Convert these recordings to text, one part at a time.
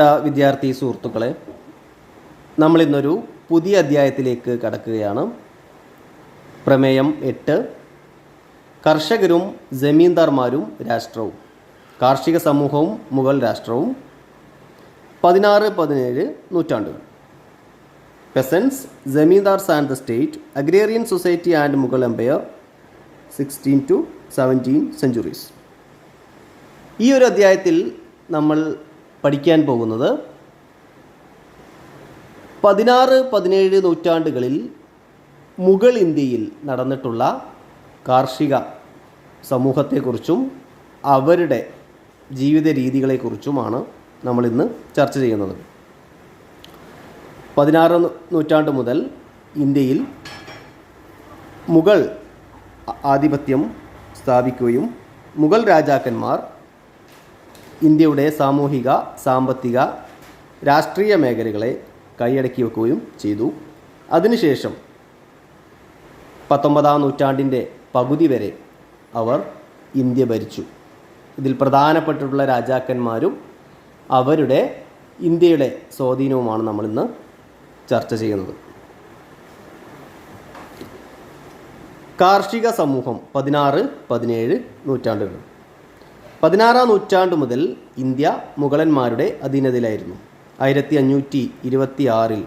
വിദ്യാർത്ഥി സുഹൃത്തുക്കളെ നമ്മളിന്നൊരു പുതിയ അധ്യായത്തിലേക്ക് കടക്കുകയാണ്. പ്രമേയം എട്ട് കർഷകരും ജമീന്ദാർമാരും രാഷ്ട്രവും കാർഷിക സമൂഹവും മുഗൾ രാഷ്ട്രവും. പതിനാറ് പതിനേഴ് നൂറ്റാണ്ടുകൾ. Peasants zamindars and the state agrarian society and Mughal empire sixteen to seventeen centuries. ഈ ഒരു അധ്യായത്തിൽ നമ്മൾ പഠിക്കാൻ പോകുന്നത്. പതിനാറ് പതിനേഴ് നൂറ്റാണ്ടുകളിൽ മുഗൾ ഇന്ത്യയിൽ നടന്നിട്ടുള്ള കാർഷിക സമൂഹത്തെക്കുറിച്ചും അവരുടെ ജീവിത രീതികളെക്കുറിച്ചുമാണ് നമ്മളിന്ന് ചർച്ച ചെയ്യുന്നത്. പതിനാറ് നൂറ്റാണ്ട് മുതൽ ഇന്ത്യയിൽ മുഗൾ ആധിപത്യം സ്ഥാപിക്കുകയും മുഗൾ രാജാക്കന്മാർ ഇന്ത്യയുടെ സാമൂഹിക സാമ്പത്തിക രാഷ്ട്രീയ മേഖലകളെ കൈയടക്കി വെക്കുകയും ചെയ്തു. അതിനുശേഷം പത്തൊമ്പതാം നൂറ്റാണ്ടിന്റെ പകുതി വരെ അവർ ഇന്ത്യ ഭരിച്ചു. ഇതിൽ പ്രധാനപ്പെട്ടിട്ടുള്ള രാജാക്കന്മാരും അവരുടെ ഇന്ത്യയുടെ സ്വാധീനവുമാണ് നമ്മളിന്ന് ചർച്ച ചെയ്യുന്നത്. കാർഷിക സമൂഹം പതിനാറ് പതിനേഴ് നൂറ്റാണ്ടുകൾ. പതിനാറാം നൂറ്റാണ്ട് മുതൽ ഇന്ത്യ മുഗളന്മാരുടെ അധീനതയിലായിരുന്നു. ആയിരത്തി അഞ്ഞൂറ്റി ഇരുപത്തി ആറിൽ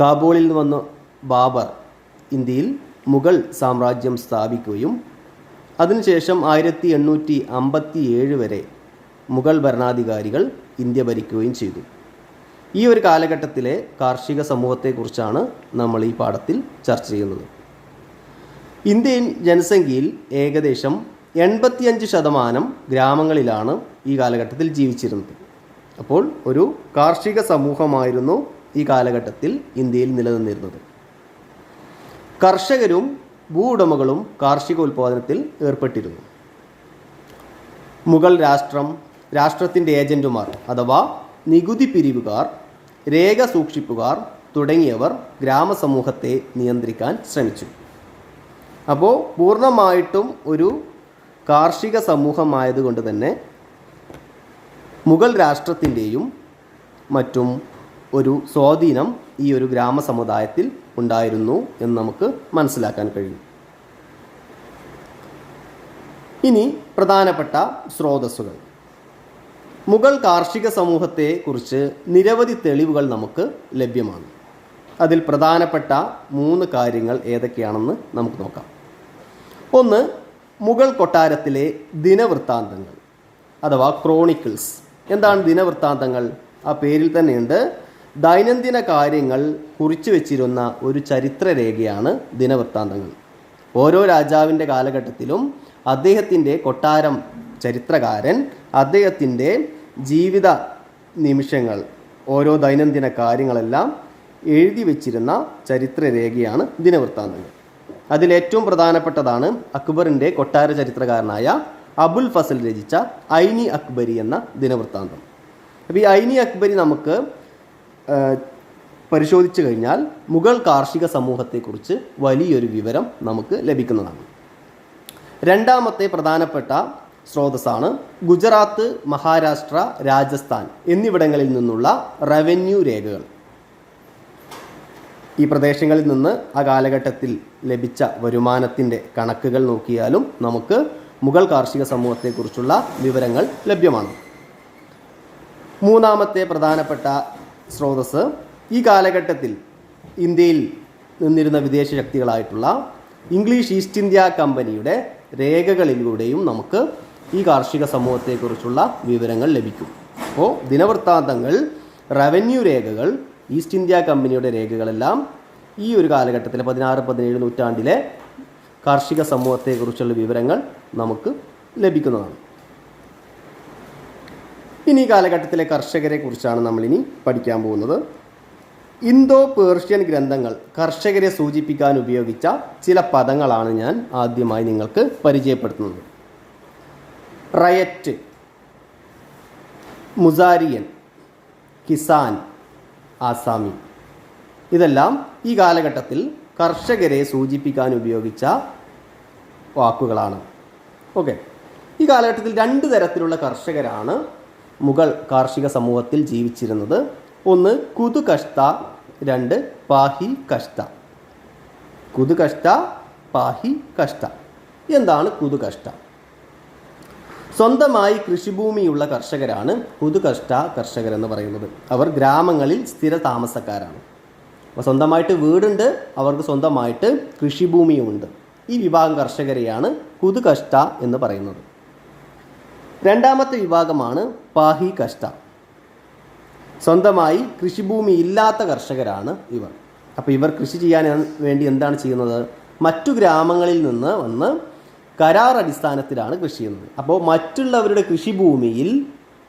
കാബൂളിൽ നിന്ന് വന്ന ബാബർ ഇന്ത്യയിൽ മുഗൾ സാമ്രാജ്യം സ്ഥാപിക്കുകയും അതിനുശേഷം ആയിരത്തി എണ്ണൂറ്റി അമ്പത്തി ഏഴ് വരെ മുഗൾ ഭരണാധികാരികൾ ഇന്ത്യ ഭരിക്കുകയും ചെയ്തു. ഈ ഒരു കാലഘട്ടത്തിലെ കാർഷിക സമൂഹത്തെക്കുറിച്ചാണ് നമ്മൾ ഈ പാഠത്തിൽ ചർച്ച ചെയ്യുന്നത്. ഇന്ത്യൻ ജനസംഖ്യയിൽ ഏകദേശം എൺപത്തിയഞ്ച് ശതമാനം ഗ്രാമങ്ങളിലാണ് ഈ കാലഘട്ടത്തിൽ ജീവിച്ചിരുന്നത്. അപ്പോൾ ഒരു കാർഷിക സമൂഹമായിരുന്നു ഈ കാലഘട്ടത്തിൽ ഇന്ത്യയിൽ നിലനിന്നിരുന്നത്. കർഷകരും ഭൂ ഉടമകളും കാർഷിക ഉൽപ്പാദനത്തിൽ ഏർപ്പെട്ടിരുന്നു. മുഗൾ രാഷ്ട്രം രാഷ്ട്രത്തിന്റെ ഏജന്റുമാർ അഥവാ നികുതി പിരിവുകാർ രേഖ സൂക്ഷിപ്പുകാർ തുടങ്ങിയവർ ഗ്രാമസമൂഹത്തെ നിയന്ത്രിക്കാൻ ശ്രമിച്ചു. അപ്പോൾ പൂർണമായിട്ടും ഒരു കാർഷിക സമൂഹമായതുകൊണ്ട് തന്നെ മുഗൾ രാഷ്ട്രത്തിന്റെയും മറ്റും ഒരു സ്വാധീനം ഈ ഒരു ഗ്രാമസമുദായത്തിൽ ഉണ്ടായിരുന്നു എന്ന് നമുക്ക് മനസ്സിലാക്കാൻ കഴിയും. ഇനി പ്രധാനപ്പെട്ട സ്രോതസ്സുകൾ. മുഗൾ കാർഷിക സമൂഹത്തെക്കുറിച്ച് നിരവധി തെളിവുകൾ നമുക്ക് ലഭ്യമാണ്. അതിൽ പ്രധാനപ്പെട്ട മൂന്ന് കാര്യങ്ങൾ ഏതൊക്കെയാണെന്ന് നമുക്ക് നോക്കാം. ഒന്ന് മുഗൾ കൊട്ടാരത്തിലെ ദിനവൃത്താന്തങ്ങൾ അഥവാ ക്രോണിക്കിൾസ്. എന്താണ് ദിനവൃത്താന്തങ്ങൾ? ആ പേരിൽ തന്നെയുണ്ട്. ദൈനംദിന കാര്യങ്ങൾ കുറിച്ചു വെച്ചിരുന്ന ഒരു ചരിത്രരേഖയാണ് ദിനവൃത്താന്തങ്ങൾ. ഓരോ രാജാവിന്റെ കാലഘട്ടത്തിലും അദ്ദേഹത്തിന്റെ കൊട്ടാരം ചരിത്രകാരൻ അദ്ദേഹത്തിന്റെ ജീവിത നിമിഷങ്ങൾ ഓരോ ദൈനംദിന കാര്യങ്ങളെല്ലാം എഴുതി വച്ചിരുന്ന ചരിത്രരേഖയാണ് ദിനവൃത്താന്തങ്ങൾ. അതിലേറ്റവും പ്രധാനപ്പെട്ടതാണ് അക്ബറിന്റെ കൊട്ടാര ചരിത്രകാരനായ അബുൽ ഫസൽ രചിച്ച ഐനി അക്ബരി എന്ന ദിനവൃത്താന്തം. അപ്പോൾ ഈ ഐനി അക്ബരി നമുക്ക് പരിശോധിച്ചു കഴിഞ്ഞാൽ മുഗൾ കാർഷിക സമൂഹത്തെക്കുറിച്ച് വലിയൊരു വിവരം നമുക്ക് ലഭിക്കുന്നതാണ്. രണ്ടാമത്തെ പ്രധാനപ്പെട്ട സ്രോതസ്സാണ് ഗുജറാത്ത് മഹാരാഷ്ട്ര രാജസ്ഥാൻ എന്നിവിടങ്ങളിൽ നിന്നുള്ള റവന്യൂ രേഖകൾ. ഈ പ്രദേശങ്ങളിൽ നിന്ന് ആ കാലഘട്ടത്തിൽ ലഭിച്ച വരുമാനത്തിന്റെ കണക്കുകൾ നോക്കിയാലും നമുക്ക് മുഗൾ കാർഷിക സമൂഹത്തെക്കുറിച്ചുള്ള വിവരങ്ങൾ ലഭ്യമാണ്. മൂന്നാമത്തെ പ്രധാനപ്പെട്ട സ്രോതസ് ഈ കാലഘട്ടത്തിൽ ഇന്ത്യയിൽ നിന്നിരുന്ന വിദേശ ശക്തികളായിട്ടുള്ള ഇംഗ്ലീഷ് ഈസ്റ്റ് ഇന്ത്യ കമ്പനിയുടെ രേഖകളിലൂടെയും നമുക്ക് ഈ കാർഷിക സമൂഹത്തെക്കുറിച്ചുള്ള വിവരങ്ങൾ ലഭിക്കും. അപ്പോൾ ദിനവൃത്താന്തങ്ങൾ റവന്യൂ രേഖകൾ ഈസ്റ്റ് ഇന്ത്യ കമ്പനിയുടെ രേഖകളെല്ലാം ഈ ഒരു കാലഘട്ടത്തിലെ പതിനാറ് പതിനേഴ് നൂറ്റാണ്ടിലെ കാർഷിക സമൂഹത്തെക്കുറിച്ചുള്ള വിവരങ്ങൾ നമുക്ക് ലഭിക്കുന്നതാണ്. ഇനി ഈ കാലഘട്ടത്തിലെ കർഷകരെ കുറിച്ചാണ് നമ്മളിനി പഠിക്കാൻ പോകുന്നത്. ഇന്തോ പേർഷ്യൻ ഗ്രന്ഥങ്ങൾ കർഷകരെ സൂചിപ്പിക്കാൻ ഉപയോഗിച്ച ചില പദങ്ങളാണ് ഞാൻ ആദ്യമായി നിങ്ങൾക്ക് പരിചയപ്പെടുത്തുന്നത്. റയറ്റ് മുസാരിയൻ കിസാൻ ആസാമി. ഇതെല്ലാം ഈ കാലഘട്ടത്തിൽ കർഷകരെ സൂചിപ്പിക്കാൻ ഉപയോഗിച്ച വാക്കുകളാണ്. ഓക്കെ. ഈ കാലഘട്ടത്തിൽ രണ്ട് തരത്തിലുള്ള കർഷകരാണ് മുഗൾ കാർഷിക സമൂഹത്തിൽ ജീവിച്ചിരുന്നത്. ഒന്ന് കുതു കഷ്ട രണ്ട് പാഹി കഷ്ട കുതു കഷ്ട പാഹി കഷ്ട എന്താണ് കുതു കഷ്ട സ്വന്തമായി കൃഷിഭൂമിയുള്ള കർഷകരാണ് പുതുകഷ്ട കർഷകർ എന്ന് പറയുന്നത്. അവർ ഗ്രാമങ്ങളിൽ സ്ഥിര താമസക്കാരാണ്. അപ്പോൾ സ്വന്തമായിട്ട് വീടുണ്ട് അവർക്ക് സ്വന്തമായിട്ട് കൃഷിഭൂമിയുമുണ്ട്. ഈ വിഭാഗം കർഷകരെയാണ് പുതുകഷ്ട എന്ന് പറയുന്നത്. രണ്ടാമത്തെ വിഭാഗമാണ് പാഹി കഷ്ട സ്വന്തമായി കൃഷിഭൂമി ഇല്ലാത്ത കർഷകരാണ് ഇവർ. അപ്പോൾ ഇവർ കൃഷി ചെയ്യാൻ വേണ്ടി എന്താണ് ചെയ്യുന്നത്? മറ്റു ഗ്രാമങ്ങളിൽ നിന്ന് വന്ന് കരാർ അടിസ്ഥാനത്തിലാണ് കൃഷി ചെയ്യുന്നത്. അപ്പോൾ മറ്റുള്ളവരുടെ കൃഷിഭൂമിയിൽ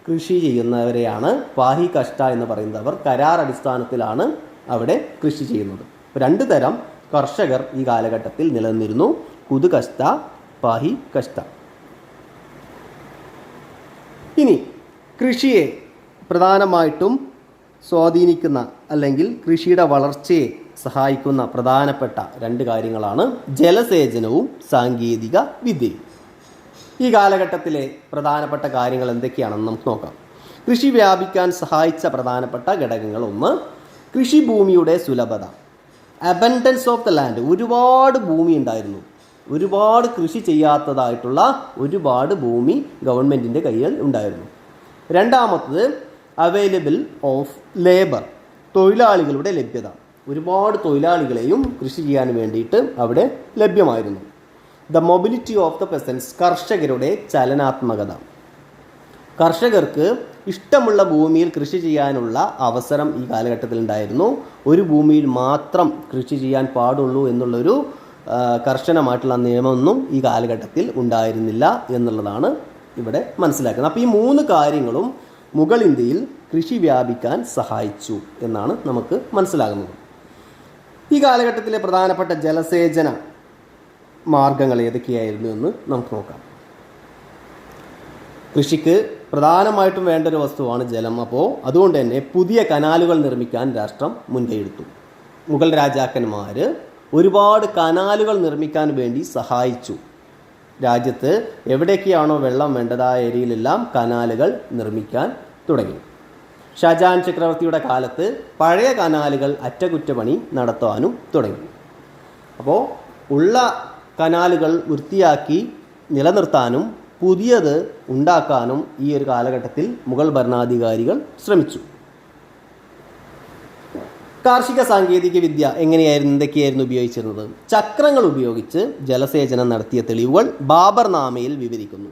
കൃഷി ചെയ്യുന്നവരെയാണ് പാഹി കഷ്ട എന്ന് പറയുന്നത് അവർ കരാർ അടിസ്ഥാനത്തിലാണ് അവിടെ കൃഷി ചെയ്യുന്നത്. രണ്ടു തരം കർഷകർ ഈ കാലഘട്ടത്തിൽ നിലനിന്നിരുന്നു. കുതു കഷ്ട പാഹി കഷ്ട. ഇനി കൃഷിയെ പ്രധാനമായിട്ടും സ്വാധീനിക്കുന്ന അല്ലെങ്കിൽ കൃഷിയുടെ വളർച്ചയെ സഹായിക്കുന്ന പ്രധാനപ്പെട്ട രണ്ട് കാര്യങ്ങളാണ് ജലസേചനവും സാങ്കേതിക വിദ്യയും. ഈ കാലഘട്ടത്തിലെ പ്രധാനപ്പെട്ട കാര്യങ്ങൾ എന്തൊക്കെയാണെന്ന് നമുക്ക് നോക്കാം. കൃഷി വ്യാപിക്കാൻ സഹായിച്ച പ്രധാനപ്പെട്ട ഘടകങ്ങൾ ഒന്ന് കൃഷിഭൂമിയുടെ സുലഭത. അബൻഡൻസ് ഓഫ് ദ ലാൻഡ് ഒരുപാട് ഭൂമി ഉണ്ടായിരുന്നു. ഒരുപാട് കൃഷി ചെയ്യാത്തതായിട്ടുള്ള ഒരുപാട് ഭൂമി ഗവൺമെന്റിന്റെ കയ്യിൽ ഉണ്ടായിരുന്നു. രണ്ടാമത്തത് അവൈലബിൾ ഓഫ് ലേബർ തൊഴിലാളികളുടെ ലഭ്യത. ഒരുപാട് തൊഴിലാളികളെയും കൃഷി ചെയ്യാൻ വേണ്ടിയിട്ട് അവിടെ ലഭ്യമായിരുന്നു. The mobility of the peasants കർഷകരുടെ ചലനാത്മകത. കർഷകർക്ക് ഇഷ്ടമുള്ള ഭൂമിയിൽ കൃഷി ചെയ്യാനുള്ള അവസരം ഈ കാലഘട്ടത്തിൽ ഉണ്ടായിരുന്നു. ഒരു ഭൂമിയിൽ മാത്രം കൃഷി ചെയ്യാൻ പാടുള്ളൂ എന്നുള്ളൊരു കർശനമായിട്ടുള്ള നിയമമൊന്നും ഈ കാലഘട്ടത്തിൽ ഉണ്ടായിരുന്നില്ല എന്നുള്ളതാണ് ഇവിടെ മനസ്സിലാക്കുന്നത്. അപ്പോൾ ഈ മൂന്ന് കാര്യങ്ങളും മുഗൾ ഇന്ത്യയിൽ കൃഷി വ്യാപിക്കാൻ സഹായിച്ചു എന്നാണ് നമുക്ക് മനസ്സിലാകുന്നത്. ഈ കാലഘട്ടത്തിലെ പ്രധാനപ്പെട്ട ജലസേചന മാർഗങ്ങൾ ഏതൊക്കെയായിരുന്നു എന്ന് നമുക്ക് നോക്കാം. കൃഷിക്ക് പ്രധാനമായിട്ടും വേണ്ട ഒരു വസ്തുവാണ് ജലം. അപ്പോൾ അതുകൊണ്ട് തന്നെ പുതിയ കനാലുകൾ നിർമ്മിക്കാൻ രാഷ്ട്രം മുൻകൈയെടുത്തു. മുഗൾ രാജാക്കന്മാർ ഒരുപാട് കനാലുകൾ നിർമ്മിക്കാൻ വേണ്ടി സഹായിച്ചു. രാജ്യത്ത് എവിടേക്കാണോ വെള്ളം വേണ്ടതായ ഏരിയയിലെല്ലാം കനാലുകൾ നിർമ്മിക്കാൻ തുടങ്ങി. ഷാജഹാൻ ചക്രവർത്തിയുടെ കാലത്ത് പഴയ കനാലുകൾ അറ്റകുറ്റപ്പണി നടത്താനും തുടങ്ങി. അപ്പോൾ ഉള്ള കനാലുകൾ വൃത്തിയാക്കി നിലനിർത്താനും പുതിയത് ഉണ്ടാക്കാനും ഈ ഒരു കാലഘട്ടത്തിൽ മുഗൾ ഭരണാധികാരികൾ ശ്രമിച്ചു. കാർഷിക സാങ്കേതിക വിദ്യ എങ്ങനെയായിരുന്നു എന്തൊക്കെയായിരുന്നു ഉപയോഗിച്ചിരുന്നത്? ചക്രങ്ങൾ ഉപയോഗിച്ച് ജലസേചനം നടത്തിയ തെളിവുകൾ ബാബർ നാമയിൽ വിവരിക്കുന്നു.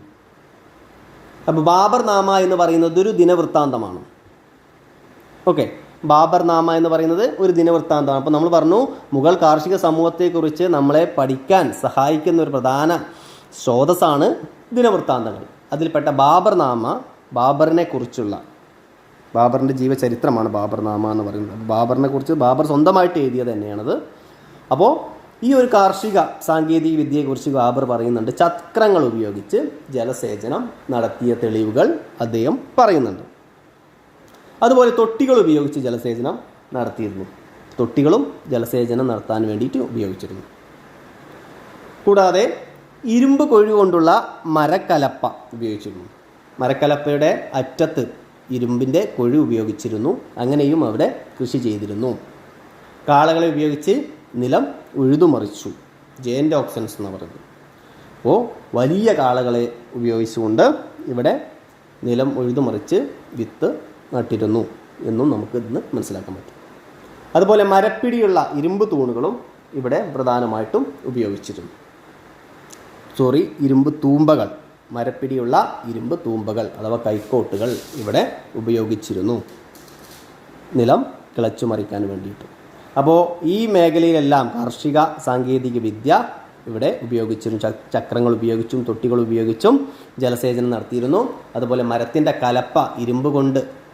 അപ്പോൾ ബാബർ നാമ എന്ന് പറയുന്നത് ഒരു ദിനവൃത്താന്തമാണ്. ഓക്കെ. ബാബർ നാമ എന്ന് പറയുന്നത് ഒരു ദിനവൃത്താന്തമാണ്. അപ്പോൾ നമ്മൾ പറഞ്ഞു മുഗൾ കാർഷിക സമൂഹത്തെക്കുറിച്ച് നമ്മളെ പഠിക്കാൻ സഹായിക്കുന്ന ഒരു പ്രധാന സ്രോതസ്സാണ് ദിനവൃത്താന്തങ്ങൾ. അതിൽപ്പെട്ട ബാബർ നാമ ബാബറിനെ കുറിച്ചുള്ള ബാബറിന്റെ ജീവചരിത്രമാണ് ബാബർ നാമ എന്ന് പറയുന്നത്. ബാബറിനെ കുറിച്ച് ബാബർ സ്വന്തമായിട്ട് എഴുതിയത് തന്നെയാണത്. അപ്പോൾ ഈ ഒരു കാർഷിക സാങ്കേതിക വിദ്യയെക്കുറിച്ച് ബാബർ പറയുന്നുണ്ട്. ചക്രങ്ങൾ ഉപയോഗിച്ച് ജലസേചനം നടത്തിയ തെളിവുകൾ അദ്ദേഹം പറയുന്നുണ്ട്. അതുപോലെ തൊട്ടികൾ ഉപയോഗിച്ച് ജലസേചനം നടത്തിയിരുന്നു. തൊട്ടികളും ജലസേചനം നടത്താൻ വേണ്ടിയിട്ട് ഉപയോഗിച്ചിരുന്നു. കൂടാതെ ഇരുമ്പ് കൊഴി കൊണ്ടുള്ള മരക്കലപ്പ ഉപയോഗിച്ചിരുന്നു. മരക്കലപ്പയുടെ അറ്റത്ത് ഇരുമ്പിന്റെ കൊഴു ഉപയോഗിച്ചിരുന്നു. അങ്ങനെയും അവിടെ കൃഷി ചെയ്തിരുന്നു. കാളകളെ ഉപയോഗിച്ച് നിലം ഉഴുതുമറിച്ചു. ജയന്റ് ഓപ്ഷൻസ് എന്ന് പറയുന്നത് അപ്പോൾ വലിയ കാളകളെ ഉപയോഗിച്ചുകൊണ്ട് ഇവിടെ നിലം ഉഴുതുമറിച്ച് വിത്ത് നട്ടിരുന്നു എന്നും നമുക്ക് ഇന്ന് മനസ്സിലാക്കാൻ പറ്റും. അതുപോലെ മരപ്പിടിയുള്ള ഇരുമ്പ് തൂണുകളും ഇവിടെ പ്രധാനമായിട്ടും ഉപയോഗിച്ചിരുന്നു. സോറി ഇരുമ്പ് തൂമ്പകൾ മരപ്പിടിയുള്ള ഇരുമ്പ് തൂമ്പകൾ അഥവാ കൈക്കോട്ടുകൾ ഇവിടെ ഉപയോഗിച്ചിരുന്നു. നിലം കിളച്ചു മറിക്കാൻ വേണ്ടിയിട്ട്. അപ്പോൾ ഈ മേഖലയിലെല്ലാം കാർഷിക സാങ്കേതിക വിദ്യ ഇവിടെ ഉപയോഗിച്ചിരുന്നു. ചക്രങ്ങൾ ഉപയോഗിച്ചും തൊട്ടികൾ ഉപയോഗിച്ചും ജലസേചനം നടത്തിയിരുന്നു. അതുപോലെ മരത്തിന്റെ കലപ്പ ഇരുമ്പ് കൊണ്ട്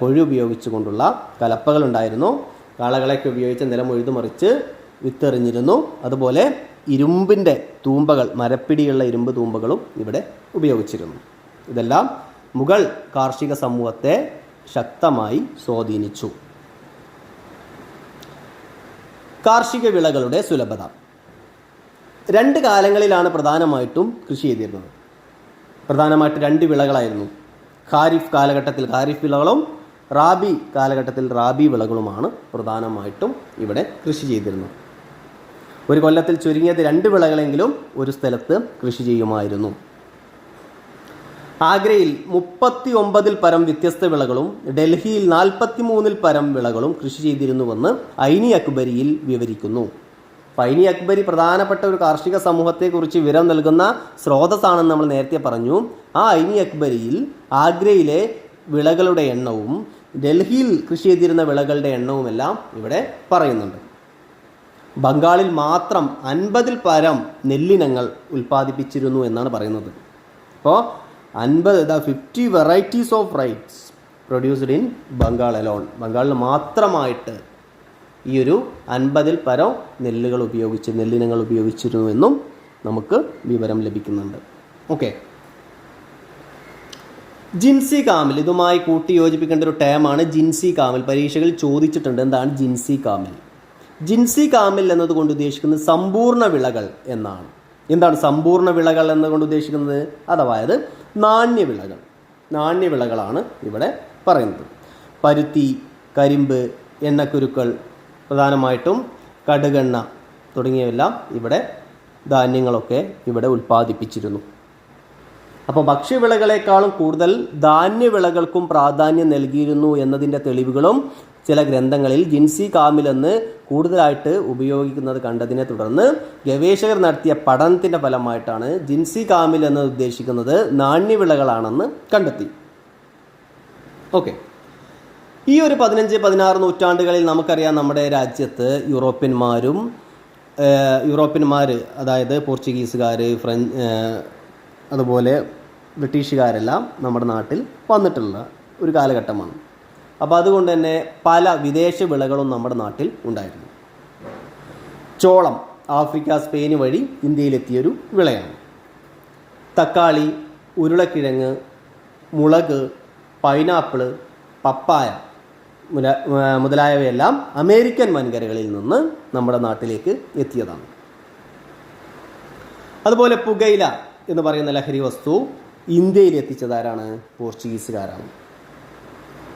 കൊഴി ഉപയോഗിച്ചുകൊണ്ടുള്ള കലപ്പകളുണ്ടായിരുന്നു. കാളകളൊക്കെ ഉപയോഗിച്ച് നിലം ഉഴുതുമറിച്ച് വിത്തെറിഞ്ഞിരുന്നു. അതുപോലെ ഇരുമ്പിന്റെ തൂമ്പകൾ മരപ്പിടിയുള്ള ഇരുമ്പ് തൂമ്പകളും ഇവിടെ ഉപയോഗിച്ചിരുന്നു. ഇതെല്ലാം മുഗൾ കാർഷിക സമൂഹത്തെ ശക്തമായി സ്വാധീനിച്ചു. കാർഷിക വിളകളുടെ സുലഭത. രണ്ട് കാലങ്ങളിലാണ് പ്രധാനമായിട്ടും കൃഷി ചെയ്തിരുന്നത്. പ്രധാനമായിട്ട് രണ്ട് വിളകളായിരുന്നു. ഖാരിഫ് കാലഘട്ടത്തിൽ ഖാരിഫ് വിളകളും റാബി കാലഘട്ടത്തിൽ റാബി വിളകളുമാണ് പ്രധാനമായിട്ടും ഇവിടെ കൃഷി ചെയ്തിരുന്നത്. ഒരു കൊല്ലത്തിൽ ചുരുങ്ങിയത് രണ്ട് വിളകളെങ്കിലും ഒരു സ്ഥലത്ത് കൃഷി ചെയ്യുമായിരുന്നു. ആഗ്രയിൽ മുപ്പത്തി ഒമ്പതിൽ പരം വ്യത്യസ്ത വിളകളും ഡൽഹിയിൽ നാൽപ്പത്തി മൂന്നിൽ പരം വിളകളും കൃഷി ചെയ്തിരുന്നുവെന്ന് ഐനി അക്ബരിയിൽ വിവരിക്കുന്നു. ഐനി അക്ബരി പ്രധാനപ്പെട്ട ഒരു കാർഷിക സമൂഹത്തെക്കുറിച്ച് വിവരം നൽകുന്ന സ്രോതസ്സാണെന്ന് നമ്മൾ നേരത്തെ പറഞ്ഞു. ആ ഐനി അക്ബരിയിൽ ആഗ്രയിലെ വിളകളുടെ എണ്ണവും ഡൽഹിയിൽ കൃഷി ചെയ്തിരുന്ന വിളകളുടെ എണ്ണവുമെല്ലാം ഇവിടെ പറയുന്നുണ്ട്. ബംഗാളിൽ മാത്രം അൻപതിൽ പരം നെല്ലിനങ്ങൾ ഉൽപ്പാദിപ്പിച്ചിരുന്നു എന്നാണ് പറയുന്നത്. അപ്പോൾ അൻപത് the fifty varieties of rice produced in Bengal alone ബംഗാളിൽ മാത്രമായിട്ട് ഈ ഒരു അൻപതിൽ പരം നെല്ലുകൾ ഉപയോഗിച്ച് നെല്ലിനങ്ങൾ ഉപയോഗിച്ചിരുന്നു എന്നും നമുക്ക് വിവരം ലഭിക്കുന്നുണ്ട്. ഓക്കെ ജിൻസി കാമിൽ ഇതുമായി കൂട്ടി യോജിപ്പിക്കേണ്ട ഒരു ടേമാണ് ജിൻസി കാമിൽ. പരീക്ഷകളിൽ ചോദിച്ചിട്ടുണ്ട് എന്താണ് ജിൻസി കാമിൽ. ജിൻസി കാമിൽ എന്നതുകൊണ്ട് ഉദ്ദേശിക്കുന്നത് സമ്പൂർണ വിളകൾ എന്നാണ്. എന്താണ് സമ്പൂർണ വിളകൾ എന്നതുകൊണ്ട് ഉദ്ദേശിക്കുന്നത്? അതായത് നാണ്യവിളകൾ നാണ്യവിളകളാണ് ഇവിടെ പറയുന്നത്. പരുത്തി കരിമ്പ് എണ്ണക്കുരുക്കൾ പ്രധാനമായിട്ടും കടുകെണ്ണ തുടങ്ങിയവയെല്ലാം ഇവിടെ ധാന്യങ്ങളൊക്കെ ഇവിടെ ഉൽപ്പാദിപ്പിച്ചിരുന്നു. അപ്പോൾ ഭക്ഷ്യവിളകളെക്കാളും കൂടുതൽ ധാന്യവിളകൾക്കും പ്രാധാന്യം നൽകിയിരുന്നു എന്നതിന്റെ തെളിവുകളും ചില ഗ്രന്ഥങ്ങളിൽ ജിൻസി കാമിൽ എന്ന് കൂടുതലായിട്ട് ഉപയോഗിക്കുന്നത് കണ്ടതിനെ തുടർന്ന് ഗവേഷകർ നടത്തിയ പഠനത്തിന്റെ ഫലമായിട്ടാണ് ജിൻസി കാമിൽ എന്ന് ഉദ്ദേശിക്കുന്നത് നാണ്യവിളകളാണെന്ന് കണ്ടെത്തി. ഓക്കെ. ഈ ഒരു പതിനഞ്ച് പതിനാറ് നൂറ്റാണ്ടുകളിൽ നമുക്കറിയാം നമ്മുടെ രാജ്യത്ത് യൂറോപ്യന്മാരും യൂറോപ്യന്മാർ അതായത് പോർച്ചുഗീസുകാർ ഫ്രഞ്ച് അതുപോലെ ബ്രിട്ടീഷുകാരെല്ലാം നമ്മുടെ നാട്ടിൽ വന്നിട്ടുള്ള ഒരു കാലഘട്ടമാണ്. അപ്പോൾ അതുകൊണ്ട് തന്നെ പല വിദേശ വിളകളും നമ്മുടെ നാട്ടിൽ ഉണ്ടായിരുന്നു. ചോളം ആഫ്രിക്ക സ്പെയിൻ വഴി ഇന്ത്യയിലെത്തിയൊരു വിളയാണ്. തക്കാളി ഉരുളക്കിഴങ്ങ് മുളക് പൈനാപ്പിൾ പപ്പായ മുതലായവയെല്ലാം അമേരിക്കൻ വൻകരകളിൽ നിന്ന് നമ്മുടെ നാട്ടിലേക്ക് എത്തിയതാണ്. അതുപോലെ പുകയില എന്ന് പറയുന്ന ലഹരി വസ്തു ഇന്ത്യയിൽ എത്തിച്ചതാരാണ്? പോർച്ചുഗീസുകാരാണ്.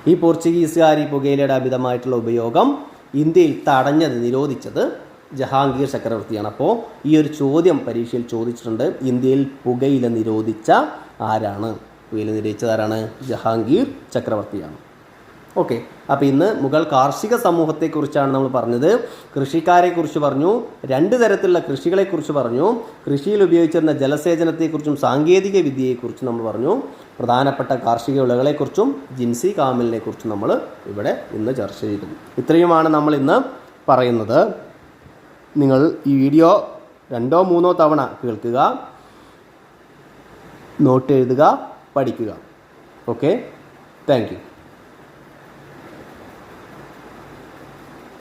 ഈ പോർച്ചുഗീസുകാർ ഈ പുകയിലയുടെ അമിതമായിട്ടുള്ള ഉപയോഗം ഇന്ത്യയിൽ തടഞ്ഞത് നിരോധിച്ചത് ജഹാംഗീർ ചക്രവർത്തിയാണ്. അപ്പോൾ ഈ ഒരു ചോദ്യം പരീക്ഷയിൽ ചോദിച്ചിട്ടുണ്ട്. ഇന്ത്യയിൽ പുകയില നിരോധിച്ച ആരാണ്? പുകയില നിരോധിച്ചത് ആരാണ്? ജഹാംഗീർ ചക്രവർത്തിയാണ്. ഓക്കെ. അപ്പോൾ ഇന്ന് മുഗൾ കാർഷിക സമൂഹത്തെക്കുറിച്ചാണ് നമ്മൾ പറഞ്ഞത്. കൃഷിക്കാരെക്കുറിച്ച് പറഞ്ഞു. രണ്ട് തരത്തിലുള്ള കൃഷികളെക്കുറിച്ച് പറഞ്ഞു. കൃഷിയിൽ ഉപയോഗിച്ചിരുന്ന ജലസേചനത്തെക്കുറിച്ചും സാങ്കേതിക വിദ്യയെക്കുറിച്ചും നമ്മൾ പറഞ്ഞു. പ്രധാനപ്പെട്ട കാർഷിക വിളകളെക്കുറിച്ചും ജിൻസി കാമലിനെക്കുറിച്ചും നമ്മൾ ഇവിടെ ഇന്ന് ചർച്ച ചെയ്തു ഇത്രയുമാണ് നമ്മൾ ഇന്ന് പറയുന്നത്. നിങ്ങൾ ഈ വീഡിയോ രണ്ടോ മൂന്നോ തവണ കേൾക്കുക നോട്ട് എഴുതുക പഠിക്കുക. ഓക്കെ. താങ്ക്